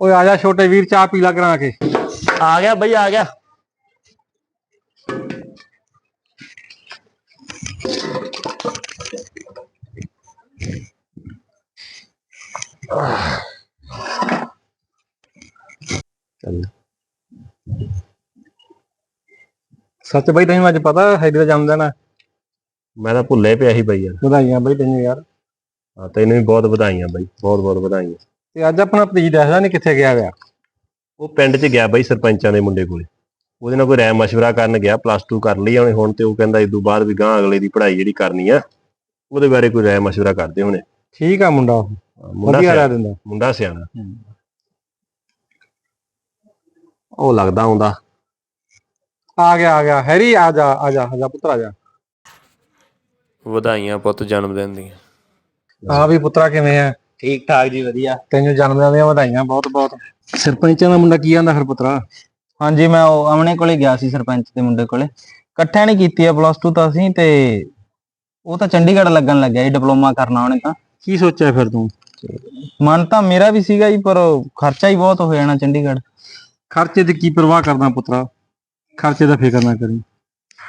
ਓਏ ਆ ਜਾ ਛੋਟੇ ਵੀਰ ਚਾਹ ਪੀ ਲਾ ਕਰਾਂ ਕੇ। ਆ ਗਿਆ ਬਈ ਆ ਗਿਆ। ਚੱਲ ਸੱਚ ਬਈ ਤੈਨੂੰ ਅੱਜ ਪਤਾ ਹੈਡੀ ਦਾ ਜਨਮ ਦਿਨ ਹੈ ਮੈਂ ਤਾਂ ਭੁੱਲੇ ਪਿਆ ਸੀ ਬਈ ਯਾਰ। ਵਧਾਈਆਂ ਬਈ ਤੈਨੂੰ ਯਾਰ। ਹਾਂ, ਤੈਨੂੰ ਵੀ ਬਹੁਤ ਵਧਾਈਆਂ ਬਈ ਬਹੁਤ ਬਹੁਤ ਵਧਾਈਆਂ। ਤੇ ਅੱਜ ਆਪਣਾ ਪ੍ਰੀਤ ਦੱਸਦਾ ਨਹੀਂ ਕਿੱਥੇ ਗਿਆ ਹੋਇਆ ਉਹ ਪਿੰਡ 'ਚ ਗਿਆ ਬਈ ਸਰਪੰਚਾਂ ਦੇ ਮੁੰਡੇ ਕੋਲੇ। ਉਹਦੇ ਨਾਲ ਕੋਈ ਰਾਇ ਮਸ਼ਵਰਾ ਕਰਨ ਗਿਆ ਪਲੱਸ 2 ਕਰ ਲਈ ਆ ਉਹਨੇ ਹੁਣ ਤੇ ਉਹ ਕਹਿੰਦਾ ਇਸ ਤੋਂ ਬਾਅਦ ਵੀ ਗਾਂ ਅਗਲੇ ਦੀ ਪੜ੍ਹਾਈ ਜਿਹੜੀ ਕਰਨੀ ਆ ਉਹਦੇ ਬਾਰੇ ਕੋਈ ਰਾਇ ਮਸ਼ਵਰਾ ਕਰਦੇ ਹੋਣੇ। ਠੀਕ ਆ ਮੁੰਡਾ ਉਹ। ਵਧੀਆ ਰਹਿ ਦਿੰਦਾ। ਮੁੰਡਾ ਸਿਆਣਾ। ਉਹ ਲੱਗਦਾ ਆਉਂਦਾ। ਆ ਗਿਆ ਆ ਗਿਆ। ਹੈਰੀ ਆ ਜਾ ਆ ਜਾ ਆ ਜਾ ਪੁੱਤਰ ਆ ਜਾ। ਵਧਾਈਆਂ ਪੁੱਤ ਜਨਮ ਦਿਨ ਦੀਆਂ। ਹਾਂ ਵੀ ਪੁੱਤਰਾ ਕਿਵੇਂ ਆ? ਠੀਕ ਠਾਕ ਜੀ ਵਧੀਆ। ਤੈਨੂੰ ਜਨਮ ਦਿਨ ਦੀਆਂ ਵਧਾਈਆਂ ਬਹੁਤ ਬਹੁਤ। ਸਰਪੰਚਾਂ ਦਾ ਮੁੰਡਾ ਕੀ ਆਂਦਾ ਫਿਰ ਪੁੱਤਰਾ? ਹਾਂਜੀ ਮੈਂ ਉਹ ਆਮਣੇ ਕੋਲੇ ਗਿਆ ਸੀ ਸਰਪੰਚ ਦੇ ਮੁੰਡੇ ਕੋਲੇ। ਇਕੱਠਿਆਂ ਨੇ ਕੀਤੀ ਆ ਪਲੱਸ 2 ਤਾਂ ਅਸੀਂ ਤੇ ਉਹ ਤਾਂ ਚੰਡੀਗੜ੍ਹ ਲੱਗਣ ਲੱਗਿਆ ਜੀ ਡਿਪਲੋਮਾ ਕਰਨਾ ਉਹਨੇ ਤਾਂ ਕੀ ਸੋਚਿਆ ਫਿਰ ਤੂੰ? ਮਨ ਤਾਂ ਮੇਰਾ ਵੀ ਸੀਗਾ ਜੀ ਪਰ ਖਰਚਾ ਹੀ ਬਹੁਤ ਹੋ ਜਾਣਾ ਚੰਡੀਗੜ੍ਹ। ਖਰਚੇ ਦੀ ਕੀ ਪਰਵਾਹ ਕਰਦਾ ਪੁੱਤਰਾ? ਖਰਚੇ ਦਾ ਫਿਕਰ ਨਾ ਕਰੀ।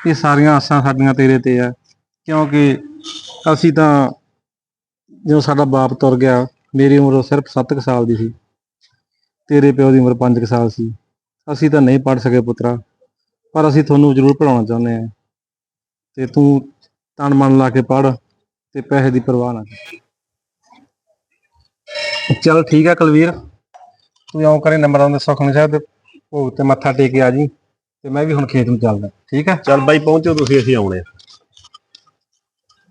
ਇਹ ਸਾਰੀਆਂ ਆਸਾਂ ਸਾਡੀਆਂ ਤੇਰੇ ਤੇ ਆ। ਕਿਉਂਕਿ ਅਸੀਂ ਤਾਂ ਜਦੋਂ ਸਾਡਾ ਬਾਪ ਤੁਰ ਗਿਆ, ਮੇਰੀ ਉਮਰ ਸਿਰਫ 7 ਕੁ ਸਾਲ ਦੀ ਸੀ, ਤੇਰੇ ਪਿਓ ਦੀ ਉਮਰ 5 ਕੁ ਸਾਲ ਸੀ। ਅਸੀਂ ਤਾਂ ਨਹੀਂ ਪੜ ਸਕੇ ਪੁੱਤਰਾ, ਪਰ ਅਸੀਂ ਤੁਹਾਨੂੰ ਜ਼ਰੂਰ ਪੜਾਉਣਾ ਚਾਹੁੰਦੇ ਆ ਤੇ ਤੂੰ ਤਨ ਮਨ ਲਾ ਕੇ ਪੜ ਤੇ ਪੈਸੇ ਦੀ ਪਰਵਾਹ ਨਾ ਕਰ। ਚਲ ਠੀਕ ਆ ਕੁਲਵੀਰ, ਤੂੰ ਇਉਂ ਕਰੇ ਨੰਬਰਾਂ ਦੇ ਸੁਖਮਨੀ ਸਾਹਿਬ ਦੇ ਭੋਗ ਤੇ ਮੱਥਾ ਟੇਕ ਕੇ ਆ ਜੀ, ਤੇ ਮੈਂ ਵੀ ਹੁਣ ਖੇਤ ਨੂੰ ਚੱਲਦਾ, ਠੀਕ ਆ? ਚੱਲ ਬਾਈ ਪਹੁੰਚੋ ਤੁਸੀਂ, ਅਸੀਂ ਆਉਣੇ ਆ।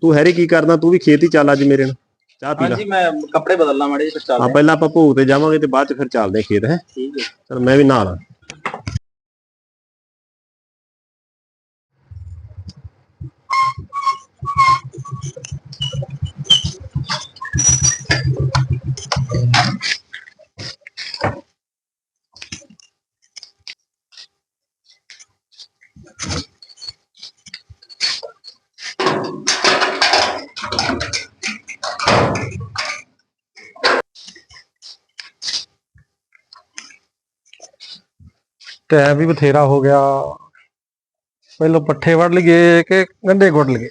ਤੂੰ ਹੈਰੀ ਕੀ ਕਰਦਾ, ਤੂੰ ਵੀ ਖੇਤ ਹੀ ਚੱਲ ਅੱਜ ਮੇਰੇ ਨਾਲ। ਚਾਹ ਪੀ ਲੈ। ਹਾਂਜੀ ਮੈਂ ਕੱਪੜੇ ਬਦਲਣਾ ਮਾੜੇ ਜਿਹੇ ਫਿਰ ਆ ਪਹਿਲਾਂ ਆਪਾਂ ਭੋਗ ਤੇ ਜਾਵਾਂਗੇ ਤੇ ਬਾਅਦ ਚ ਫਿਰ ਚੱਲਦੇ ਆ ਖੇਤ ਹੈ? ਠੀਕ ਹੈ। ਚਲ ਮੈਂ ਵੀ ਨਾਲ ਆ। ਟਾਈਮ ਵੀ ਬਥੇਰਾ ਹੋ ਗਿਆ। ਪਹਿਲਾਂ ਪੱਠੇ ਵੱਢ ਲਈਏ ਕਿ ਗੰਢੇ ਗੁੱਡ ਲਈਏ।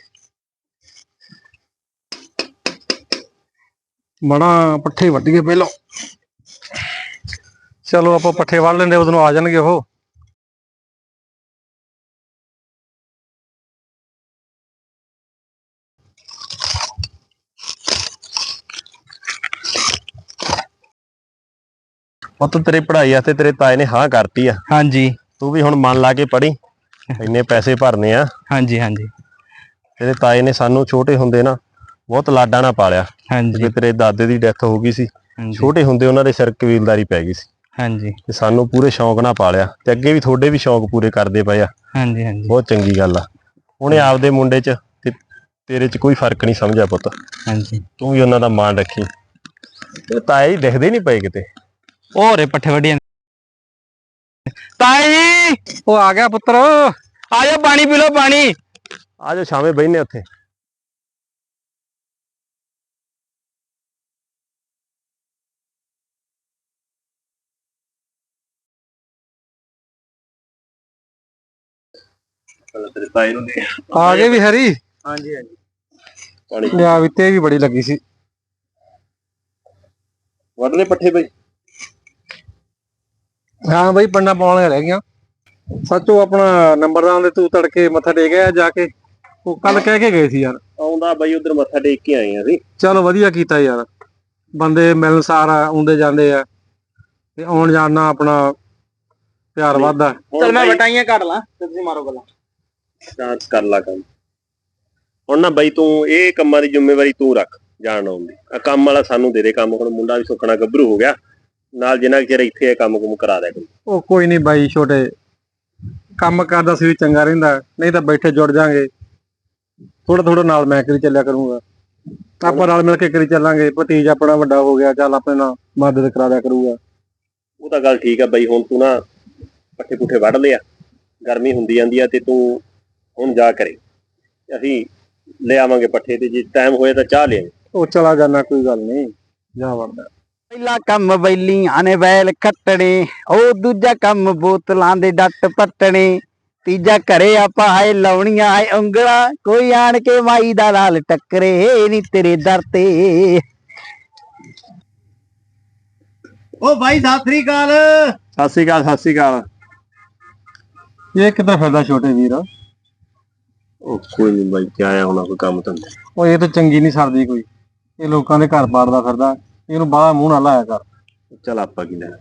ਬਣਾ ਪੱਠੇ ਵੱਢੀਏ ਪਹਿਲਾਂ। ਚਲੋ ਆਪਾਂ ਪੱਠੇ ਵੱਢ ਲੈਂਦੇ, ਉਦੋਂ ਆ ਜਾਣਗੇ ਉਹ। ਪੁੱਤ ਤੇਰੀ ਪੜ੍ਹਾਈ ਵਾਸਤੇ ਤੇਰੇ ਤਾਏ ਨੇ ਹਾਂ ਕਰਤੀ ਆ। ਹਾਂਜੀ। ਤੂੰ ਵੀ ਹੁਣ ਮਨ ਲਾ ਕੇ ਪੜ੍ਹੀ। ਇੰਨੇ ਪੈਸੇ ਭਰਨੇ ਆ। ਹਾਂਜੀ ਹਾਂਜੀ। ਤੇਰੇ ਤਾਏ ਨੇ ਸਾਨੂੰ ਛੋਟੇ ਹੁੰਦੇ ਨਾ ਬਹੁਤ ਲਾਡਾਂ ਨਾਲ ਪਾਲਿਆ। ਹਾਂਜੀ। ਤੇ ਤੇਰੇ ਦਾਦੇ ਦੀ ਡੈਥ ਹੋ ਗਈ ਸੀ ਛੋਟੇ ਹੁੰਦੇ ਉਹਨਾਂ ਦੇ ਸਿਰ ਕਬੀਲਦਾਰੀ ਪੈ ਗਈ ਸੀ। ਹਾਂਜੀ। ਤੇ ਸਾਨੂੰ ਪੂਰੇ ਸ਼ੌਂਕ ਨਾਲ ਪਾਲਿਆ ਤੇ ਅੱਗੇ ਵੀ ਤੁਹਾਡੇ ਵੀ ਸ਼ੌਂਕ ਪੂਰੇ ਕਰਦੇ ਪਏ ਆ। ਹਾਂਜੀ ਹਾਂਜੀ। ਬਹੁਤ ਚੰਗੀ ਗੱਲ ਆ। ਉਹਨੇ ਆਪਦੇ ਮੁੰਡੇ 'ਚ ਤੇ ਤੇਰੇ 'ਚ ਕੋਈ ਫ਼ਰਕ ਨਹੀਂ ਸਮਝਿਆ ਪੁੱਤ। ਹਾਂਜੀ। ਤੂੰ ਵੀ ਉਹਨਾਂ ਦਾ ਮਾਣ ਰੱਖੀ। ਤੇ ਤਾਏ ਹੀ ਦਿਖਦੇ ਨਹੀਂ ਪਏ ਕਿਤੇ। ਉਹ ਰੇ ਪੱਠੇ ਵੱਢੀਆਂ ਤਾਈ ਉਹ ਆ ਗਿਆ ਪੁੱਤਰ। ਆ ਜਾ ਪਾਣੀ ਪੀ ਲਓ ਪਾਣੀ। ਆ ਜਾ ਸ਼ਾਮੇ ਬਹਿਨੇ ਉੱਥੇ। ਨੂੰ ਦੇ ਆ ਗਏ ਵੀ ਹਰੀ? ਹਾਂਜੀ ਹਾਂਜੀ। ਪਾਣੀ ਲਿਆ ਵੀ ਤੇ ਵੀ ਬੜੀ ਲੱਗੀ ਸੀ। ਵੱਢਨੇ ਪੱਠੇ ਬਈ। ਹਾਂ ਬਈ ਪੰਡਾ ਪਾਉਣ ਵਾਲੀਆਂ ਰਹਿ ਗਈਆਂ। ਸੱਚੋ ਆਪਣਾ ਨੰਬਰਦਾਰ ਦੇ ਤੂੰ ਤੜਕੇ ਮੱਥਾ ਟੇਕ ਆਇਆ ਜਾ ਕੇ। ਉਹ ਕੱਲ ਕਹਿ ਕੇ ਗਏ ਸੀ ਯਾਰ। ਆਉਂਦਾ ਬਈ ਉਧਰ ਮੱਥਾ ਟੇਕ ਕੇ ਆਏ ਆ ਅਸੀਂ। ਚਲੋ ਵਧੀਆ ਕੀਤਾ ਯਾਰ। ਬੰਦੇ ਮਿਲਣਸਾਰ ਆ ਆਉਂਦੇ ਜਾਂਦੇ ਆ। ਤੇ ਆਉਣ ਜਾਣ ਨਾਲ ਆਪਣਾ ਪਿਆਰ ਵੱਧਦਾ। ਚਲ ਮੈਂ ਵਟਾਈਆਂ ਕੱਢ ਲਾਂ ਤੇ ਤੁਸੀਂ ਮਾਰੋ ਗੱਲਾਂ। ਚਾਂਸ ਕਰ ਲਾ ਕੰਮ। ਹੁਣ ਨਾ ਬਈ ਤੂੰ ਇਹ ਕੰਮਾਂ ਦੀ ਜ਼ਿੰਮੇਵਾਰੀ ਤੂੰ ਰੱਖ ਜਾਣ ਆਉਣ ਦੀ। ਆ ਕੰਮ ਵਾਲਾ ਸਾਨੂੰ ਦੇ ਦੇ ਕੰਮ। ਹੁਣ ਮੁੰਡਾ ਵੀ ਸੁੱਖਣਾ ਗੱਭਰੂ ਹੋ ਗਿਆ। ਨਾਲ ਜਿੰਨਾ ਚਿਰ ਇੱਥੇ ਇਹ ਕੰਮ ਕੁਮ ਕਰਾ ਕਰੂ ਉਹ ਕੋਈ ਨਹੀਂ ਬਾਈ ਛੋਟੇ। ਕੰਮ ਕਰਦਾ ਸੀ ਚੰਗਾ ਰਹਿੰਦਾ ਨਹੀਂ ਤਾਂ ਬੈਠੇ ਜੁੜ ਜਾਾਂਗੇ। ਥੋੜਾ ਥੋੜਾ ਨਾਲ ਮੈਂ ਕਰੀ ਚੱਲਿਆ ਕਰੂੰਗਾ। ਆਪਾਂ ਨਾਲ ਮਿਲ ਕੇ ਕਰੀ ਚੱਲਾਂਗੇ। ਭਤੀਜ ਆਪਣਾ ਵੱਡਾ ਹੋ ਗਿਆ ਚੱਲ ਆਪਣੇ ਨਾਲ ਮਦਦ ਕਰਾ ਦਿਆ ਕਰੂਗਾ। ਉਹ ਤਾਂ ਗੱਲ ਠੀਕ ਆ ਬਈ ਹੁਣ ਤੂੰ ਨਾ ਪੱਠੇ ਪੁੱਠੇ ਵੱਢ ਲਿਆ। ਗਰਮੀ ਹੁੰਦੀ ਜਾਂਦੀ ਆ ਤੇ ਤੂੰ ਹੁਣ ਜਾ ਕਰੇ। ਅਸੀਂ ਲੈ ਆਵਾਂਗੇ ਪੱਠੇ ਤੇ ਜੇ ਟਾਈਮ ਹੋਇਆ ਤਾਂ ਚਾਹ ਲਿਆਂਗੇ ਉਹ ਚਲਾ ਜਾਣਾ ਕੋਈ ਗੱਲ ਨਹੀਂ। ਜਾ ਵੜਦਾ। ਪਹਿਲਾ ਕੰਮ ਬੈਲੀਆਂ ਨੇ ਬੈਲ ਖੱਟਣੇ ਉਹ ਦੂਜਾ ਕੰਮ ਬੋਤਲਾਂ ਦੇ ਡੱਟ ਪੱਟਣੇ। ਤੀਜਾ ਘਰੇ ਆਪਾਂ ਹਾਏ ਲਾਉਣੀਆਂ ਹਾਏ ਉਂਗਲਾਂ ਕੋਈ ਆਣ ਕੇ ਮਾਈ ਦਾ ਲਾਲ ਟੱਕਰੇ ਨਹੀਂ ਤੇਰੇ ਦਰ ਤੇ। ਉਹ ਭਾਈ ਸਤਿ ਸ੍ਰੀ ਅਕਾਲ। ਸਤਿ ਸ਼੍ਰੀ ਅਕਾਲ ਸਤਿ ਸ਼੍ਰੀ ਅਕਾਲ। ਇਹ ਕਿੱਦਾਂ ਫਿਰਦਾ ਛੋਟੇ ਵੀਰ? ਉਹ ਕੋਈ ਨਹੀਂ ਬਾਈ ਕਿ ਆਇਆ ਹੋਣਾ ਕੋਈ ਕੰਮ ਧੰਦੇ। ਉਹ ਇਹ ਤਾਂ ਚੰਗੀ ਨਹੀਂ ਸਰਦੀ ਕੋਈ। ਇਹ ਲੋਕਾਂ ਦੇ ਘਰ ਪਾੜਦਾ ਫਿਰਦਾ। ਇਹਨੂੰ ਬਾਹਰ ਮੂੰਹ ਨਾ ਲਾਇਆ ਕਰ। ਚੱਲ ਆਪਾਂ ਕੀ ਲੈਣਾ।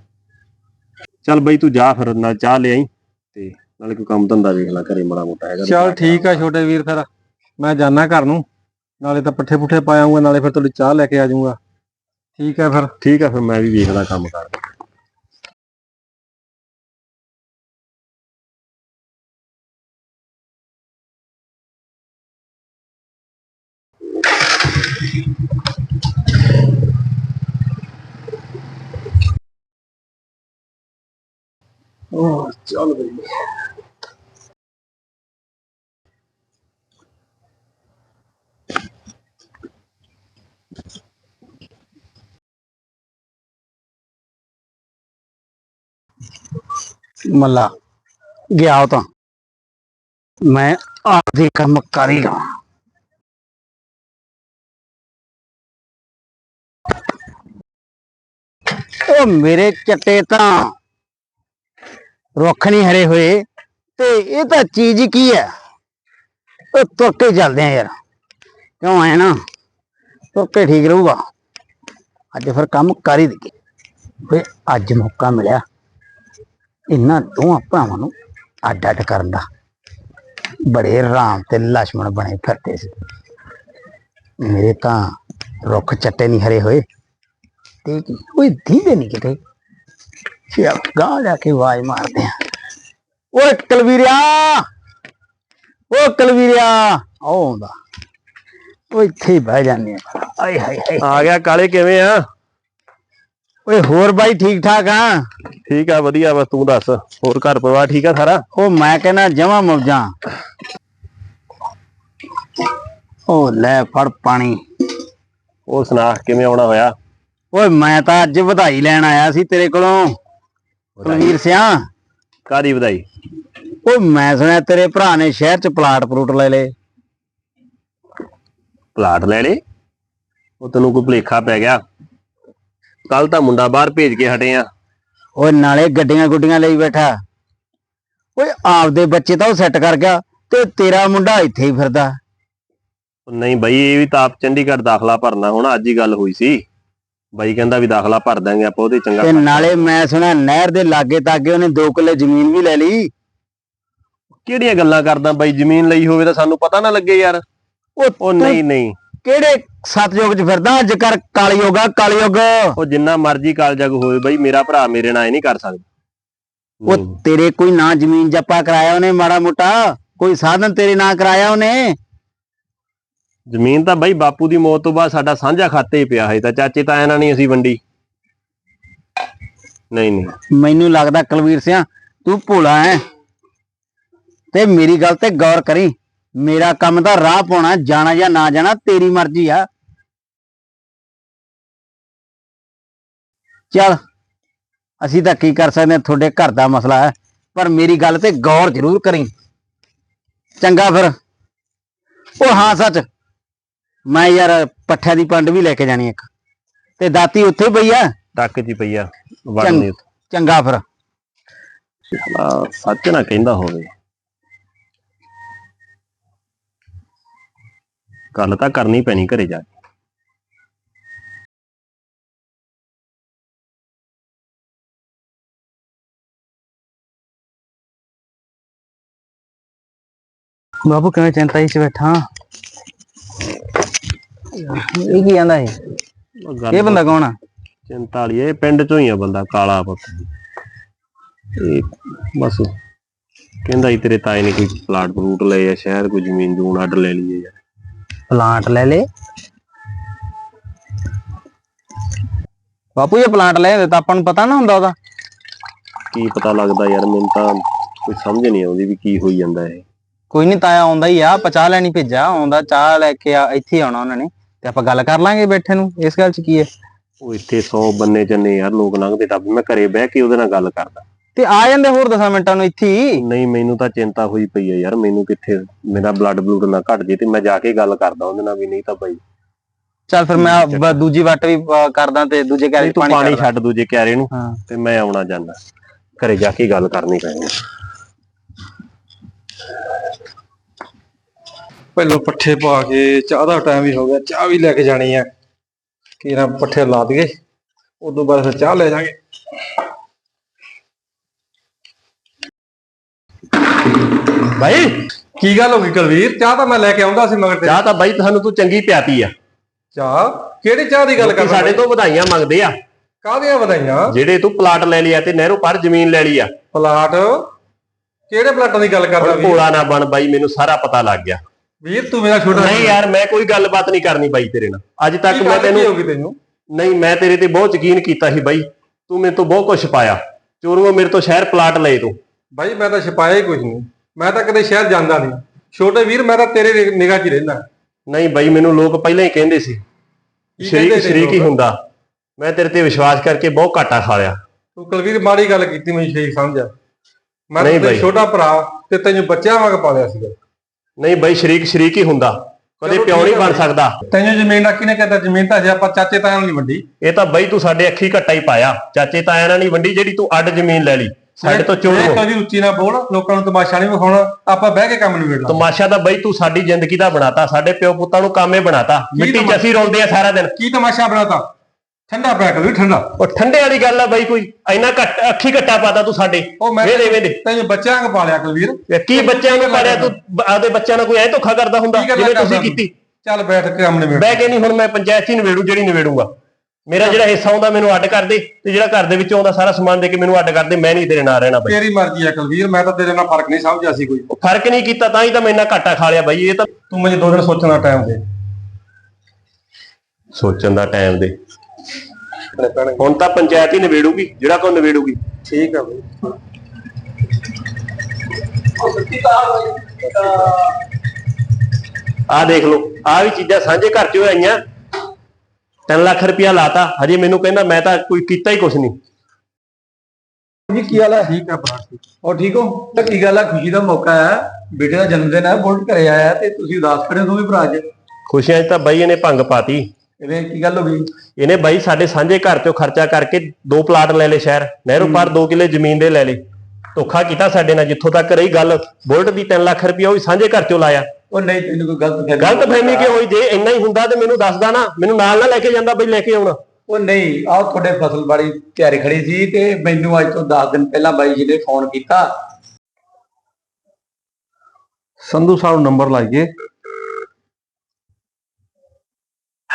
ਚੱਲ ਬਈ ਤੂੰ ਜਾ ਫਿਰ ਨਾਲ ਚਾਹ ਲੈ ਆਈ ਤੇ ਨਾਲੇ ਕੋਈ ਕੰਮ ਧੰਦਾ ਵੇਖ ਲੈ ਘਰੇ ਮਾੜਾ ਮੋਟਾ ਹੈਗਾ ਚਲ ਠੀਕ ਆ ਛੋਟੇ ਵੀਰ ਫਿਰ ਮੈਂ ਜਾਣਾ ਘਰ ਨੂੰ ਨਾਲੇ ਤਾਂ ਪੱਠੇ ਪੁੱਠੇ ਪਾ ਆਉਂਗਾ ਨਾਲੇ ਫਿਰ ਤੁਹਾਡੀ ਚਾਹ ਲੈ ਕੇ ਆ ਜਾਊਂਗਾ। ਠੀਕ ਆ ਫਿਰ। ਠੀਕ ਆ ਫਿਰ ਮੈਂ ਵੀ ਵੇਖਦਾ ਕੰਮ ਕਰ। ਬਈ ਮੱਲਾ ਗਿਆ ਉਹ ਤਾਂ ਮੈਂ ਆਪਦੇ ਕੰਮ ਕਰੇਗਾ ਉਹ ਮੇਰੇ ਚੱਟੇ ਤਾਂ ਰੁੱਖ ਨਹੀਂ ਹਰੇ ਹੋਏ। ਤੇ ਇਹ ਤਾਂ ਚੀਜ਼ ਕੀ ਹੈ? ਉਹ ਤੁਰ ਕੇ ਚੱਲਦੇ ਆ ਯਾਰ। ਕਿਉਂ ਆਏ ਨਾ? ਤੁਰ ਕੇ ਠੀਕ ਰਹੂਗਾ। ਅੱਜ ਫਿਰ ਕੰਮ ਕਰ ਹੀ ਦਿੱਤੇ ਓਏ, ਅੱਜ ਮੌਕਾ ਮਿਲਿਆ। ਇਹਨਾਂ ਦੋਹਾਂ ਭਰਾਵਾਂ ਨੂੰ ਅੱਡ ਅੱਡ ਕਰਨ ਦਾ। ਬੜੇ ਰਾਮ ਤੇ ਲਛਮਣ ਬਣੇ ਫਿਰਦੇ ਸੀ। ਮੇਰੇ ਤਾਂ ਰੁੱਖ ਚੱਟੇ ਨਹੀਂ ਹਰੇ ਹੋਏ। ਤੇ ਓਏ ਧੀਂਦੇ ਨਹੀਂ ਕਿਤੇ। ਚੱਲ ਗਾਂ ਜਾ ਕੇ ਆਵਾਜ਼ ਮਾਰਦੇ ਆ। ਓਏ ਕਲਵੀਰਿਆ ਓ ਕਲਵੀਰਿਆ ਆਓ ਆਉਂਦਾ। ਓ ਇੱਥੇ ਹੀ ਬਹਿ ਜਾਂਦੇ ਆ। ਆਏ ਹਾਏ ਹਾਏ ਆ ਗਿਆ ਕਾਲੇ ਕਿਵੇਂ ਆ? ਓਏ ਹੋਰ ਬਾਈ ਠੀਕ ਠਾਕ ਆ? ਠੀਕ ਆ ਵਧੀਆ ਬਸ ਤੂੰ ਦੱਸ ਹੋਰ ਘਰ ਪਰਿਵਾਰ ਠੀਕ ਆ ਸਾਰਾ? ਉਹ ਮੈਂ ਕਹਿੰਦਾ ਜਮਾ ਮੌਜਾਂ। ਉਹ ਲੈ ਫੜ ਪਾਣੀ। ਉਹ ਸੁਣਾ ਕਿਵੇਂ ਆਉਣਾ ਹੋਇਆ? ਓਏ ਮੈਂ ਤਾਂ ਅੱਜ ਵਧਾਈ ਲੈਣ ਆਇਆ ਸੀ ਤੇਰੇ ਕੋਲੋਂ। ਕੁਲਵੀਰ ਸਿਆ। ਕਾਦੀ ਵਧਾਈ? ਉਹ ਮੈਂ ਸੁਣਿਆ ਤੇਰੇ ਭਰਾ ਨੇ ਸ਼ਹਿਰ ਚ ਪਲਾਟ ਪਰੂਟ ਲੈ ਲਏ। ਪਲਾਟ ਲੈ ਲੇ ਉਹ ਤੈਨੂੰ ਕੋਈ ਭੁਲੇਖਾ ਪੈ ਗਿਆ? ਕੱਲ ਤਾਂ ਮੁੰਡਾ ਬਾਹਰ ਭੇਜ ਕੇ ਹਟੇ ਆ। ਓਏ ਨਾਲੇ ਗੱਡੀਆਂ ਗੁੱਡੀਆਂ ਲਈ ਬੈਠਾ। ਓਏ ਆਪਦੇ ਬੱਚੇ ਤਾਂ ਉਹ ਸੈੱਟ ਕਰ ਗਿਆ ਤੇ ਤੇਰਾ ਮੁੰਡਾ ਇੱਥੇ ਹੀ ਫਿਰਦਾ। ਨਹੀਂ ਬਈ ਇਹ ਵੀ ਤਾਂ ਆਪ ਚੰਡੀਗੜ੍ਹ ਦਾਖਲਾ ਭਰਨਾ ਹੁਣ ਅੱਜ ਹੀ ਗੱਲ ਹੋਈ ਸੀ। ਬਾਈ ਕਹਿੰਦਾ ਵੀ ਦਾਖਲਾ ਭਰ ਦਾਂਗੇ ਆਪਾਂ ਉਹਦੇ ਚੰਗਾ ਤੇ ਨਾਲੇ ਮੈਂ ਸੁਣਿਆ ਨਹਿਰ ਦੇ ਲਾਗੇ ਤਾਗੇ ਉਹਨੇ 2 ਕਿੱਲੇ ਜ਼ਮੀਨ ਵੀ ਲੈ ਲਈ। ਕਿਹੜੀਆਂ ਗੱਲਾਂ ਕਰਦਾ ਬਾਈ ਜ਼ਮੀਨ ਲਈ ਹੋਵੇ ਤਾਂ ਸਾਨੂੰ ਪਤਾ ਨਾ ਲੱਗੇ ਯਾਰ। ਉਹ ਨਹੀਂ ਨਹੀਂ। ਕਿਹੜੇ ਸਤਜੁਗ ਚ ਫਿਰਦਾ? ਅੱਜ ਕਰ ਕਲਯੁਗ ਆ ਕਲਯੁਗ। ਉਹ ਜਿੰਨਾ ਮਰਜ਼ੀ ਕਾਲਜਗ ਹੋਵੇ ਬਈ ਮੇਰਾ ਭਰਾ ਮੇਰੇ ਨਾਲ ਇਹ ਨਹੀਂ ਕਰ ਸਕਦਾ। ਉਹ। ਤੇਰੇ ਕੋਈ ਨਾ ਜ਼ਮੀਨ ਜੱਪਾ ਕਰਾਇਆ ਉਹਨੇ ਮਾੜਾ ਮੋਟਾ? ਕੋਈ ਸਾਧਨ ਤੇਰੇ ਨਾਂ ਕਰਾਇਆ ਉਹਨੇ? ਜ਼ਮੀਨ ਤਾਂ ਬਈ ਬਾਪੂ ਦੀ ਮੌਤ ਤੋਂ ਬਾਅਦ ਸਾਡਾ ਸਾਂਝਾ ਖਾਤੇ ਹੀ ਪਿਆ ਹੈ ਤਾਂ, ਚਾਚੇ ਤਾਂ ਨਾਲ ਨਹੀਂ ਅਸੀਂ ਵੰਡੀ। ਨਹੀਂ ਨਹੀਂ। ਮੈਨੂੰ ਲੱਗਦਾ ਕੁਲਵੀਰ ਸਿਆ, ਤੂੰ ਭੋਲਾ ਹੈ। ਤੇ ਮੇਰੀ ਗੱਲ ਤੇ ਗੌਰ ਕਰੀ। ਮੇਰਾ ਕੰਮ ਤਾਂ ਰਾਹ ਪਾਉਣਾ, ਜਾਣਾ ਜਾਂ ਨਾ ਜਾਣਾ, ਤੇਰੀ ਮਰਜ਼ੀ ਆ। ਚੱਲ, ਅਸੀਂ ਤਾਂ ਕੀ ਕਰ ਸਕਦੇ ਹਾਂ, ਤੁਹਾਡੇ ਘਰ ਦਾ ਮਸਲਾ ਹੈ। ਪਰ ਮੇਰੀ ਗੱਲ ਤੇ ਗੌਰ ਜ਼ਰੂਰ ਕਰੀ। ਚੰਗਾ ਫਿਰ। ਉਹ ਹਾਂ, ਸੱਚ। ਮੈਂ ਯਾਰ ਪੱਠਿਆਂ ਦੀ ਪੰਡ ਵੀ ਲੈ ਕੇ ਜਾਣੀ ਇੱਕ। ਤੇ ਦਾਤੀ ਉੱਥੇ ਹੀ ਪਈ ਆ? ਟੱਕ ਚ ਹੀ ਪਈ ਆ? ਵੜਨੀ ਚੰਗਾ ਫਿਰ। ਸੱਚ ਨਾ ਕਹਿੰਦਾ ਹੋਵੇ। ਗੱਲ ਤਾਂ ਕਰਨੀ ਪੈਣੀ ਘਰੇ ਜਾ ਕੇ। ਬਾਬੂ ਕਿਵੇਂ ਚਿੰਤਾ ਚ ਬੈਠਾ? ਇਹ ਕੀ ਆਂਦਾ ਇਹ? ਇਹ ਬੰਦਾ ਕੌਣ ਆ? ਚਿੰਤਾ ਵਾਲੀ ਇਹ ਪਿੰਡ ਚੋਂ ਹੀ ਆ ਬੰਦਾ ਕਾਲਾ ਪੁੱਤ। ਇਹ ਬਸ ਕਹਿੰਦਾ ਹੀ ਤੇਰੇ ਤਾਏ ਨੇ ਕੋਈ ਪਲਾਟ ਪਲੂਟ ਲਏ ਆ ਸ਼ਹਿਰ ਕੋਈ ਜ਼ਮੀਨ ਜੂਨ ਅੱਡ ਲੈ ਲਈਏ ਯਾਰ ਪਲਾਂਟ ਲੈ ਲੇ ਬਾਪੂ ਇਹ ਪਲਾਂਟ ਲੈ ਤਾਂ ਆਪਾਂ ਨੂੰ ਪਤਾ ਨਾ ਹੁੰਦਾ ਉਹਦਾ। ਕੀ ਪਤਾ ਲੱਗਦਾ ਯਾਰ ਮੈਨੂੰ ਤਾਂ ਕੋਈ ਸਮਝ ਨਹੀਂ ਆਉਂਦੀ ਵੀ ਕੀ ਹੋਈ ਜਾਂਦਾ ਇਹ। ਕੋਈ ਨਹੀਂ ਤਾਇਆ ਆਉਂਦਾ ਹੀ ਆ ਆਪਾਂ ਚਾਹ ਲੈਣੀ ਭੇਜਾ ਆਉਂਦਾ ਚਾਹ ਲੈ ਕੇ ਆ ਇੱਥੇ ਆਉਣਾ ਉਹਨਾਂ ਨੇ। ਤੇ ਆਪਾਂ ਗੱਲ ਕਰ ਲਾਂਗੇ ਬੈਠੇ ਨੂੰ ਇਸ ਗੱਲ 'ਚ ਕੀ ਹੈ? ਉਹ ਇੱਥੇ 100 ਬੰਨੇ ਜੰਨੇ ਯਾਰ ਲੋਕ ਲੰਘਦੇ ਟੱਪ ਮੈਂ ਘਰੇ ਬਹਿ ਕੇ ਉਹਦੇ ਨਾਲ ਗੱਲ ਕਰਦਾ। ਤੇ ਆ ਜਾਂਦੇ ਹੋਰ 10 ਮਿੰਟਾਂ ਨੂੰ ਇੱਥੇ ਹੀ? ਨਹੀਂ ਮੈਨੂੰ ਤਾਂ ਚਿੰਤਾ ਹੋਈ ਪਈ ਹੈ ਯਾਰ ਮੈਨੂੰ ਕਿੱਥੇ ਮੇਰਾ ਬਲੱਡ ਬਲੂਡ ਨਾ ਘਟ ਜੇ ਤੇ ਮੈਂ ਜਾ ਕੇ ਗੱਲ ਕਰਦਾ ਉਹਦੇ ਨਾਲ ਵੀ ਨਹੀਂ ਤਾਂ ਬਾਈ ਚੱਲ ਫਿਰ ਮੈਂ ਬ- ਦੂਜੀ ਵੱਟ ਵੀ ਅ, ਕਰਦਾ ਤੇ ਦੂਜੇ ਕੈਰੇ ਨਹੀਂ ਤੂੰ ਪਾਣੀ ਪਾਣੀ ਛੱਡ ਛੱਡ ਦੂਜੇ ਕਿਆਰੇ ਨੂੰ ਹਾਂ। ਤੇ ਮੈਂ ਆਉਣਾ ਜਾਂਦਾ। ਘਰੇ ਜਾ ਕੇ ਗੱਲ ਕਰਨੀ ਪੈਣੀ। ਪਹਿਲਾਂ ਪੱਠੇ ਪਾ ਕੇ ਚਾਹ ਦਾ ਟਾਈਮ ਵੀ ਹੋ ਗਿਆ ਚਾਹ ਵੀ ਲੈ ਕੇ ਜਾਣੀ ਆ। ਕੀ ਨਾ ਪੱਠੇ ਲਾ ਦਈਏ ਉਦੋਂ ਬਾਅਦ ਫਿਰ ਚਾਹ ਲੈ ਜਾਾਂਗੇ ਭਾਈ ਕੀ ਗੱਲ ਹੋ ਗਈ ਕੁਲਵੀਰ? ਚਾਹ ਤਾਂ ਮੈਂ ਲੈ ਕੇ ਆਉਂਦਾ ਸੀ ਮਗਰ ਤੇ ਚਾਹ ਤਾਂ ਬਾਈ ਤੁਹਾਨੂੰ ਤੂੰ ਚੰਗੀ ਪਿਆਤੀ ਆ। ਚਾਹ? ਕਿਹੜੀ ਚਾਹ ਦੀ ਗੱਲ ਕਰਦਾ ਸਾਡੇ ਤੋਂ ਵਧਾਈਆਂ ਮੰਗਦੇ ਆ। ਕਾਹਦੀਆਂ ਵਧਾਈਆਂ? ਜਿਹੜੇ ਤੂੰ ਪਲਾਟ ਲੈ ਲਿਆ ਤੇ ਨਹਿਰੋਂ ਪਰ ਜ਼ਮੀਨ ਲੈ ਲਈ ਆ। ਪਲਾਟ? ਕਿਹੜੇ ਪਲਾਟਾਂ ਦੀ ਗੱਲ ਕਰਦਾ ਭੋਲਾ ਨਾ ਬਣ ਬਾਈ ਮੈਨੂੰ ਸਾਰਾ ਪਤਾ ਲੱਗ ਗਿਆ। ਵੀਰ ਤੂੰ ਮੇਰਾ ਛੋਟਾ ਨਹੀਂ ਯਾਰ ਮੈਂ ਕੋਈ ਗੱਲਬਾਤ ਨਹੀਂ ਕਰਨੀ ਬਾਈ ਤੇਰੇ ਨਾਲ। ਅੱਜ ਤੱਕ ਮੈਂ ਤੈਨੂੰ ਨਹੀਂ ਮੈਂ ਤੇਰੇ ਤੇ ਬਹੁਤ ਯਕੀਨ ਕੀਤਾ ਸੀ ਬਾਈ। ਤੂੰ ਮੇਰੇ ਤੋਂ ਬਹੁਤ ਕੁਝ ਪਾਇਆ। ਚੋਰੀਆਂ ਮੇਰੇ ਤੋਂ ਸ਼ਹਿਰ ਪਲਾਟ ਲਏ ਤੂੰ। ਭਾਈ ਮੈਂ ਤਾਂ ਛਪਾਇਆ ਹੀ ਕੁਝ ਨਹੀਂ। ਮੈਂ ਤਾਂ ਕਦੇ ਸ਼ਹਿਰ ਜਾਂਦਾ ਨਹੀਂ। ਛੋਟੇ ਵੀਰ ਮੈਂ ਤਾਂ ਤੇਰੇ ਨਿਗਾਹ 'ਚ ਹੀ ਰਹਿੰਦਾ। ਨਹੀਂ ਬਾਈ ਮੈਨੂੰ ਲੋਕ ਪਹਿਲਾਂ ਹੀ ਕਹਿੰਦੇ ਸੀ। ਸ਼ਰੀਕ ਸ਼ਰੀਕ ਹੀ? ਹੁੰਦਾ। ਮੈਂ ਤੇਰੇ ਤੇ ਵਿਸ਼ਵਾਸ ਕਰਕੇ ਬਹੁਤ ਘਾਟਾ ਖਾ ਲਿਆ। ਤੂੰ ਕੁਲਵੀਰ ਮਾੜੀ ਗੱਲ ਕੀਤੀ ਮੈਨੂੰ ਸ਼ਰੀਕ ਸਮਝਿਆ ਮੈਂ ਤਾਂ ਬਾਈ। ਛੋਟਾ ਭਰਾ ਤੇ ਤੈਨੂੰ ਬੱਚਿਆਂ ਵਾਂਗ ਪਾਲਿਆ ਸੀਗਾ। ਨਹੀਂ ਬਾਈ ਸ਼ਰੀਕ ਸ਼ਰੀਕ ਹੀ ਹੁੰਦਾ। ਕਦੇ ਪਿਓ ਨਹੀਂ ਬਣ। ਸਕਦਾ। ਤੈਨੂੰ ਜ਼ਮੀਨ ਦਾ ਕਿਹਨੇ ਕਹਿੰਦਾ ਜ਼ਮੀਨ ਤਾਂ ਜੇ ਆਪਾਂ ਚਾਚੇ ਤਾਇਆਂ ਨੂੰ ਨਹੀਂ ਵੰਡੀ। ਇਹ ਤਾਂ ਬਾਈ ਤੂੰ ਸਾਡੇ ਅੱਖੀ ਘੱਟਾ ਹੀ ਪਾਇਆ। ਚਾਚੇ ਤਾਇਆ ਨਾਲ ਨਹੀਂ ਵੰਡੀ ਜਿਹੜੀ ਤੂੰ ਅੱਡ ਜ਼ਮੀਨ ਲੈ ਲਈ। ਸਾਡੇ ਤੋਂ ਚੋਰ ਇਹ ਕਦੀ ਉੱਚੀ ਨਾ ਬੋਲ ਲੋਕਾਂ ਨੂੰ ਤਮਾਸ਼ਾ ਨਹੀਂ ਵਿਖਾਉਣਾ। ਆਪਾਂ ਬਹਿ ਕੇ ਕੰਮ ਨੂੰ ਵੇੜਨਾ ਤਮਾਸ਼ਾ ਤਾਂ ਬਾਈ ਤੂੰ ਸਾਡੀ ਜ਼ਿੰਦਗੀ ਦਾ ਬਣਾਤਾ। ਸਾਡੇ ਪਿਓ ਪੁੱਤਾਂ ਨੂੰ ਕਾਮੇ ਬਣਾਤਾ। ਮਿੱਟੀ 'ਚ? ਅਸੀਂ ਰੋਲਦੇ ਆ ਸਾਰਾ ਦਿਨ। ਕੀ ਤਮਾਸ਼ਾ ਬਣਾਤਾ? ਠੰਡਾ ਪਿਆ ਕਰ ਠੰਡਾ। ਉਹ ਠੰਡੇ ਵਾਲੀ ਗੱਲ ਆ ਬਾਈ ਕੋਈ ਇੰਨਾ ਘੱਟ ਅੱਖੀ ਘੱਟਾ ਪਾਤਾ ਤੂੰ ਸਾਡੇ। ਉਹ ਮੈਂ ਵੇਦੇ ਵੇਦੇ ਤੈਨੂੰ ਬੱਚਿਆਂ ਵਾਂਗ ਪਾਲਿਆ ਕੁਲਵੀਰ। ਕੀ ਬੱਚਿਆਂ ਨੂੰ ਪਾੜਿਆ ਤੂੰ? ਆਪਦੇ ਬੱਚਿਆਂ ਨਾਲ ਕੋਈ ਐ ਧੋਖਾ ਕਰਦਾ ਹੁੰਦਾ? ਜਿਵੇਂ ਤੁਸੀਂ ਕਰਦਾ? ਕੀਤੀ। ਚੱਲ ਬੈਠ ਕੇ ਕੰਮ ਨਿਬੇੜ ਬਹਿ ਕੇ ਨਹੀਂ ਹੁਣ ਮੈਂ ਪੰਚਾਇਤ ਹੀ ਨਿਬੇੜੂ ਜਿਹੜੀ ਨਿਬੇੜੂਗਾ। ਮੇਰਾ ਜਿਹੜਾ ਹਿੱਸਾ ਆਉਂਦਾ ਮੈਨੂੰ ਅੱਡ ਕਰ ਦੇ। ਤੇ ਜਿਹੜਾ ਘਰ ਦੇ ਵਿੱਚੋਂ ਆਉਂਦਾ ਸਾਰਾ ਸਮਾਨ ਦੇ ਕੇ ਮੈਨੂੰ ਅੱਡ ਕਰ ਦੇ। ਮੈਂ ਨਹੀਂ ਤੇਰੇ ਨਾਲ ਰਹਿਣਾ ਬਾਈ। ਤੇਰੀ ਮਰਜ਼ੀ ਆ ਕੁਲਵੀਰ ਮੈਂ ਤਾਂ ਤੇਰੇ ਨਾਲ ਫ਼ਰਕ ਨਹੀਂ ਸਮਝਿਆ ਸੀ ਕੋਈ। ਫ਼ਰਕ ਨਹੀਂ ਕੀਤਾ ਤਾਂ ਹੀ ਤਾਂ ਮੈਂ ਇੰਨਾ ਘਾਟਾ ਖਾ ਲਿਆ ਬਾਈ। ਇਹ ਤਾਂ ਤੂੰ ਮੈਨੂੰ ਦੋ ਦਿਨ ਸੋਚਣ ਦਾ ਟਾਈਮ ਦੇ। ਸੋਚਣ ਦਾ ਟਾਈਮ ਦੇ। ਭੈਣੇ ਹੁਣ ਤਾਂ ਪੰਚਾਇਤ ਹੀ ਨਿਬੇੜੂਗੀ ਜਿਹੜਾ ਕੋ ਨਿਬੇੜੂਗੀ। ਠੀਕ ਆ ਬਈ। ਆਹ ਦੇਖ ਲਓ ਆਹ ਵੀ ਚੀਜ਼ਾਂ ਸਾਂਝੇ ਘਰ 'ਚ ਆਈਆਂ। 3 ਲੱਖ ਰੁਪਇਆ ਲਾਤਾ ਹਜੇ ਮੈਨੂੰ ਕਹਿੰਦਾ ਮੈਂ ਤਾਂ ਕੋਈ ਕੀਤਾ ਹੀ ਕੁਛ ਨਹੀਂ। ਜੀ ਕੀ ਹਾਲ ਹੈ ਠੀਕ ਆ ਭਰਾ ਠੀਕ। ਹੋਰ ਠੀਕ ਹੋ? ਤਾਂ ਕੀ ਗੱਲ ਹੈ ਖੁਸ਼ੀ ਦਾ ਮੌਕਾ ਹੈ ਬੇਟੇ ਦਾ ਜਨਮ ਦਿਨ ਹੈ ਬੁਲਟ ਘਰੇ ਆਇਆ ਤੇ ਤੁਸੀਂ ਉਦਾਸ ਖੜੇ ਹੋ ਦੋਵੇਂ ਭਰਾ ਅੱਜ। ਖੁਸ਼ੀਆਂ 'ਚ ਤਾਂ ਬਾਈ ਇਹਨੇ ਭੰਗ ਪਾਤੀ। ਇਹਦੇ ਕੀ ਗੱਲ ਹੋ ਗਈ? ਇਹਨੇ ਬਾਈ ਸਾਡੇ ਸਾਂਝੇ ਘਰ 'ਚੋਂ ਖਰਚਾ ਕਰਕੇ ਦੋ ਪਲਾਟ ਲੈ ਲਏ ਸ਼ਹਿਰ। ਨਹਿਰੂ ਪਾਰ 2 ਕਿੱਲੇ ਜ਼ਮੀਨ ਦੇ ਲੈ ਲਏ। ਧੋਖਾ ਕੀਤਾ ਸਾਡੇ ਨਾਲ ਜਿੱਥੋਂ ਤੱਕ ਰਹੀ ਗੱਲ। ਬੁਲਟ ਦੀ 3 ਲੱਖ ਰੁਪਇਆ ਉਹ ਵੀ ਸਾਂਝੇ ਘਰ 'ਚੋਂ ਲਾਇਆ। ਉਹ ਨਹੀਂ ਤੈਨੂੰ ਕੋਈ ਗਲਤ ਫਹਿਮੀ ਗਲਤ ਫਹਿਮੀ ਕਿ ਹੋਈ? ਜੇ ਇੰਨਾ ਹੀ ਹੁੰਦਾ ਤੇ ਮੈਨੂੰ ਦੱਸਦਾ ਨਾ। ਮੈਨੂੰ ਨਾਲ ਨਾ ਲੈ ਕੇ ਜਾਂਦਾ ਬਈ ਲੈ ਕੇ ਆਉਣਾ। ਉਹ ਨਹੀਂ ਆਹ ਤੁਹਾਡੇ ਫਸਲ ਬਾੜੀ ਤਿਆਰੀ ਖੜੀ ਸੀ ਤੇ ਮੈਨੂੰ ਅੱਜ ਤੋਂ 10 ਦਿਨ ਪਹਿਲਾਂ ਬਾਈ ਜੀ ਨੇ ਫੋਨ ਕੀਤਾ। ਸੰਧੂ ਸਾਹਿਬ ਨੰਬਰ ਲਾਈਏ।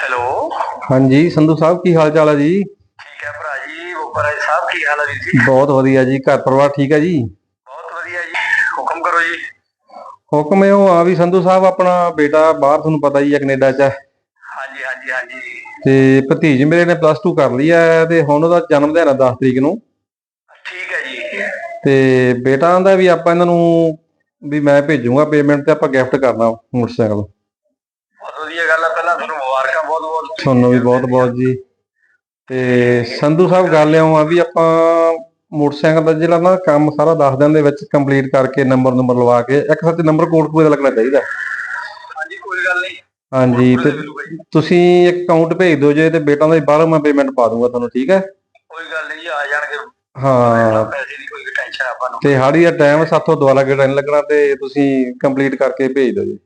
ਹੈਲੋ। ਹਾਂਜੀ ਸੰਧੂ ਸਾਹਿਬ ਕੀ ਹਾਲ ਚਾਲ ਹੈ ਜੀ? ਠੀਕ ਹੈ ਭਰਾ ਜੀ ਉੱਪਰ ਆਏ ਸਾਹਿਬ ਕੀ ਹਾਲ ਹੈ ਵੀਰ ਜੀ? ਬਹੁਤ ਵਧੀਆ ਜੀ ਘਰ ਪਰਿਵਾਰ ਠੀਕ ਹੈ ਜੀ? ਬਹੁਤ ਵਧੀਆ ਜੀ ਹੁਕਮ ਕਰੋ ਜੀ। ਹੁਕਮ ਇਹ ਆ ਵੀ ਸੰਧੂ ਸਾਹਿਬ ਆਪਣਾ ਬੇਟਾ ਬਾਹਰ ਤੁਹਾਨੂੰ ਪਤਾ ਹੀ ਹੈ ਕੈਨੇਡਾ 'ਚ ਹੈ ਹਾਂਜੀ ਹਾਂਜੀ ਹਾਂਜੀ। ਤੇ ਭਤੀਜ ਮੇਰੇ ਨੇ ਪਲੱਸ 2 ਕਰ ਲਈ ਹੈ ਤੇ ਹੁਣ ਉਹਦਾ ਜਨਮ ਦਿਨ ਹੈ 10 ਤਰੀਕ ਨੂੰ। ਠੀਕ ਹੈ ਜੀ। ਤੇ ਬੇਟਾ ਦਾ ਵੀ ਆਪਾਂ ਇਹਨਾਂ ਨੂੰ ਵੀ ਮੈਂ ਭੇਜੂਗਾ ਪੇਮੈਂਟ ਤੇ ਆਪਾਂ ਗਿਫਟ ਕਰਨਾ ਮੋਟਰਸਾਈਕਲ ਬਹੁਤ ਵਧੀਆ ਗੱਲ ਹੈ ਪਹਿਲਾਂ ਤੁਹਾਨੂੰ ਮੁਬਾਰਕਾਂ ਬਹੁਤ ਬਹੁਤ ਤੁਹਾਨੂੰ ਵੀ ਬਹੁਤ ਬਹੁਤ ਜੀ। ਤੇ ਸੰਧੂ ਸਾਹਿਬ ਗੱਲ ਇਉਂ ਆ ਵੀ ਆਪਾਂ ਮੋਟਰਸਾਈਕਲ ਦਾ ਜਿਹੜਾ ਨਾ ਕੰਮ ਸਾਰਾ 10 ਦਿਨ ਦੇ ਵਿੱਚ ਕੰਪਲੀਟ ਕਰਕੇ ਨੰਬਰ ਨੰਬਰ ਲਵਾ ਕੇ ਇੱਕ ਸੱਚ ਨੰਬਰ ਕੋਡ ਕੋਡ ਦਾ ਲੱਗਣਾ ਚਾਹੀਦਾ। ਹਾਂਜੀ ਕੋਈ ਗੱਲ ਨਹੀਂ। ਹਾਂਜੀ ਤੇ। ਤੁਸੀਂ ਇੱਕ ਅਕਾਊਂਟ ਭੇਜ ਦਿਓ ਜੇ ਤੇ ਬੇਟਾ ਦਾ ਬਾਹਰੋਂ ਮੈਂ ਪੇਮੈਂਟ ਪਾ ਦੂੰਗਾ ਤੁਹਾਨੂੰ ਠੀਕ ਹੈ? ਕੋਈ ਗੱਲ ਨਹੀਂ ਆ ਜਾਣਗੇ। ਹਾਂ। ਪੈਸੇ ਦੀ ਕੋਈ ਟੈਨਸ਼ਨ ਆਪਾਂ ਨੂੰ। ਤੇ ਹਾੜੀ ਦਾ ਟਾਈਮ ਸਾਥੋਂ ਦੁਆਰਾ ਗੇੜਾ ਨਹੀਂ ਲੱਗਣਾ ਤੇ ਤੁਸੀਂ ਕੰਪਲੀਟ ਕਰਕੇ ਭੇਜ ਦਿਓ ਜੀ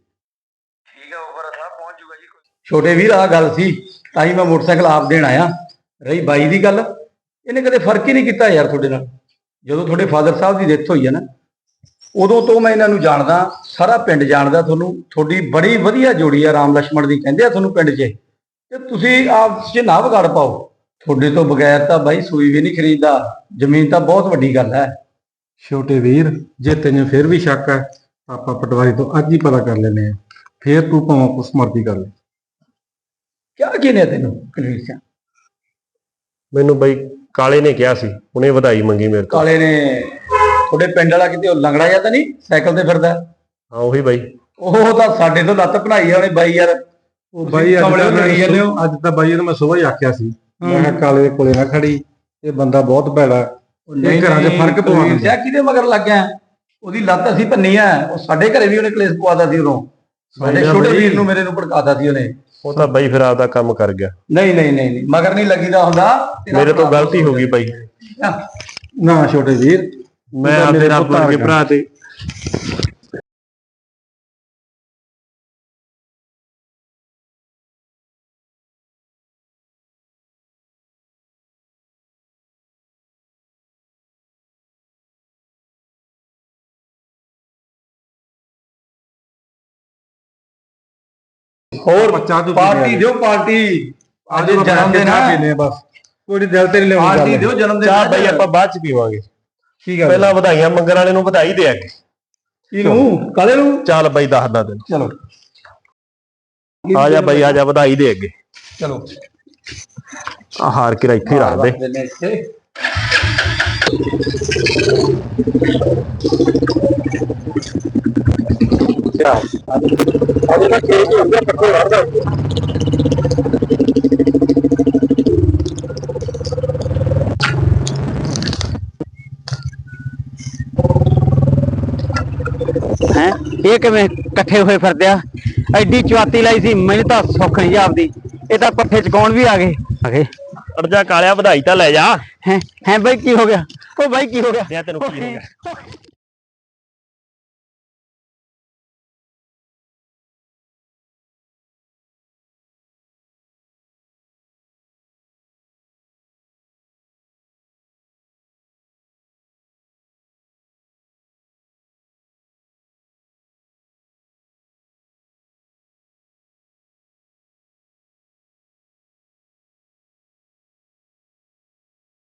ਠੀਕ ਹੈ ਉੱਪਰ ਸਾਹਿਬ ਪਹੁੰਚ ਜੂਗਾ ਜੀ ਕੋਈ ਛੋਟੇ ਵੀਰ ਆ ਗੱਲ ਸੀ, ਤਾਂ ਹੀ ਮੈਂ ਮੋਟਰਸਾਈਕਲ ਆਪ ਦੇਣ ਆਇਆ। ਰਹੀ ਬਾਈ ਦੀ ਗੱਲ, ਇਹਨੇ ਕਦੇ ਫ਼ਰਕ ਹੀ ਨਹੀਂ ਕੀਤਾ ਯਾਰ ਤੁਹਾਡੇ ਨਾਲ। ਜਦੋਂ ਤੁਹਾਡੇ ਫਾਦਰ ਸਾਹਿਬ ਦੀ ਡੈਥ ਹੋਈ ਹੈ ਨਾ, ਉਦੋਂ ਤੋਂ ਮੈਂ ਇਹਨਾਂ ਨੂੰ ਜਾਣਦਾ, ਸਾਰਾ ਪਿੰਡ ਜਾਣਦਾ ਤੁਹਾਨੂੰ। ਤੁਹਾਡੀ ਬੜੀ ਵਧੀਆ ਜੋੜੀ ਆ, ਰਾਮ ਲక్ష్మణ ਦੀ, ਕਹਿੰਦੇ ਆ ਤੁਹਾਨੂੰ ਪਿੰਡ 'ਚ। ਤੇ ਤੁਸੀਂ ਆਪ 'ਚ ਨਾ ਵਿਗਾੜ ਪਾਓ। ਤੁਹਾਡੇ ਤੋਂ ਬਗੈਰ ਤਾਂ ਬਾਈ ਸੂਈ ਵੀ ਨਹੀਂ ਖਰੀਦਦਾ, ਜ਼ਮੀਨ ਤਾਂ ਬਹੁਤ ਵੱਡੀ ਗੱਲ ਹੈ। ਛੋਟੇ ਵੀਰ, ਜੇ ਤੈਨੂੰ ਫਿਰ ਵੀ ਸ਼ੱਕ ਹੈ, ਆਪਾਂ ਪਟਵਾਰੀ ਤੋਂ ਅੱਜ ਹੀ ਪਤਾ ਕਰ ਲੈਨੇ ਆ ਫੇਰ ਤੂੰ ਭਾਵੇਂ ਕੁਛ ਮਰਜ਼ੀ ਕਰ ਲੈ। ਕਿਆ ਕਿਨੇ ਤੈਨੂੰ ਕਲਵੀਰ ਸਿੰਘ ਮੈਨੂੰ ਬਈ ਕਾਲੇ ਨੇ ਕਿਹਾ ਸੀ ਉਹਨੇ ਵਧਾਈ ਮੰਗੀ ਮੇਰੇ ਤੋਂ। ਕਾਲੇ ਨੇ ਤੁਹਾਡੇ ਪਿੰਡ ਵਾਲਾ ਕਿਤੇ ਉਹ ਲੰਗੜਾ ਜਾਂ ਤਾਂ ਨਹੀਂ ਸਾਈਕਲ ਤੇ ਫਿਰਦਾ? ਹਾਂ ਉਹੀ ਬਾਈ। ਉਹ ਤਾਂ ਸਾਡੇ ਤੋਂ ਲੱਤ ਭਣਾਈ ਆ ਉਹਨੇ ਬਾਈ ਯਾਰ। ਉਹ ਬਾਈ ਅੱਜ ਕਮਲੇ ਤਾਂ ਨੂੰ ਲੜੀ ਜਾਂਦੇ ਹੋ। ਮੈਂ- ਅੱਜ ਤਾਂ ਬਾਈ ਨੂੰ ਮੈਂ ਸਵੇਰ ਹੀ ਆਖਿਆ ਸੀ ਮੈਂ ਕਿਹਾ ਕਾਲੇ ਦੇ ਕੋਲੇ ਨਾ ਖੜੀ ਇਹ ਬੰਦਾ ਬਹੁਤ ਭੈੜਾ। ਇਹ ਘਰਾਂ 'ਚ ਫ਼ਰਕ ਪਵਾਉਂਦਾ ਸਿਆ ਕਿਹਦੇ ਮਗਰ ਲੱਗ ਗਿਆ? ਉਹਦੀ ਲੱਤ ਅਸੀਂ ਭੰਨੀ ਆ ਉਹ ਸਾਡੇ ਘਰੇ ਵੀ ਉਹਨੇ ਕਲੇਸ਼ ਪਵਾਦਾ ਸੀ ਉਦੋਂ। ਸਾਡੇ ਛੋਟੇ। ਵੀਰ ਨੂੰ ਮੇਰੇ ਨੂੰ ਭੜਕਾਤਾ ਸੀ ਉਹਨੇ। ਉਹ ਤਾਂ ਬਾਈ ਫਿਰ ਆਪਦਾ ਕੰਮ ਕਰ ਗਿਆ। ਨਹੀਂ ਨਹੀਂ ਨਹੀਂ ਨਹੀਂ ਮਗਰ ਨਹੀਂ ਲੱਗੀਦਾ ਹੁੰਦਾ। ਤੇਰਾ ਮੇਰੇ ਤੋਂ ਭਰਾ ਗਲਤੀ ਹੋ ਗਈ ਬਾਈ। ਨਾ ਛੋਟੇ ਵੀਰ ਮੈਂ ਤਾਂ ਆਪਦੇ ਮੇਰੇ ਰੱਬ ਪੁੱਤ ਵਰਗੇ ਵਰਗਾ। ਭਰਾ ਤੇ ਹੋਰ ਬੱਚਾ ਤੂੰ ਪਾਰਟੀ ਦਿਓ ਪਾਰਟੀ। ਅੱਜ ਜਨਮ ਦਿਨ ਹੈ ਪੀਨੇ ਬਸ। ਕੋਈ ਦਿਲ ਤੇ ਨਹੀਂ ਲਿਆਉਂਦੀ ਪਾਰਟੀ ਦਿਓ ਜਨਮ ਦਿਨ ਚਾਹ ਬਾਈ ਆਪਾਂ ਬਾਅਦ ਚ ਪੀਵਾਂਗੇ। ਕੀ ਗੱਲ ਪਹਿਲਾਂ ਵਧਾਈਆਂ ਮੰਗਣ ਵਾਲੇ ਨੂੰ ਵਧਾਈ ਦੇ ਅੱਗੇ ਇਹਨੂੰ ਕਾਲੇ ਨੂੰ? ਚੱਲ ਬਾਈ ਦੱਸਦਾ ਤੈਨੂੰ। ਚਲੋ। ਆ ਜਾ ਬਾਈ ਆ ਜਾ ਵਧਾਈ ਦੇ ਅੱਗੇ। ਚਲੋ। ਆ ਹਾਰ ਕੇ ਇੱਥੇ ਹੀ ਰੱਖ ਦੇ। ਇੱਥੇ ਹੈ? ਇਹ ਕਿਵੇਂ ਇਕੱਠੇ ਹੋਏ ਫਿਰਦੇ ਆ? ਐਡੀ ਚੁਆਤੀ ਲਾਈ ਸੀ ਮੈਨੂੰ ਤਾਂ ਸੁੱਖ ਨਹੀਂ ਆਪਦੀ। ਇਹ ਤਾਂ ਪੱਠੇ ਚਕਾਉਣ ਵੀ ਆ ਗਏ? ਆ ਗਏ। ਅੜ ਜਾ ਕਾਲਿਆ ਵਧਾਈ ਤਾਂ ਲੈ ਜਾ। ਹੈ? ਹੈ ਬਾਈ ਕੀ ਹੋ ਗਿਆ? ਉਹ ਬਾਈ ਕੀ ਹੋ ਗਿਆ? ਤੈਨੂੰ ਕੀ ਹੋ ਗਿਆ?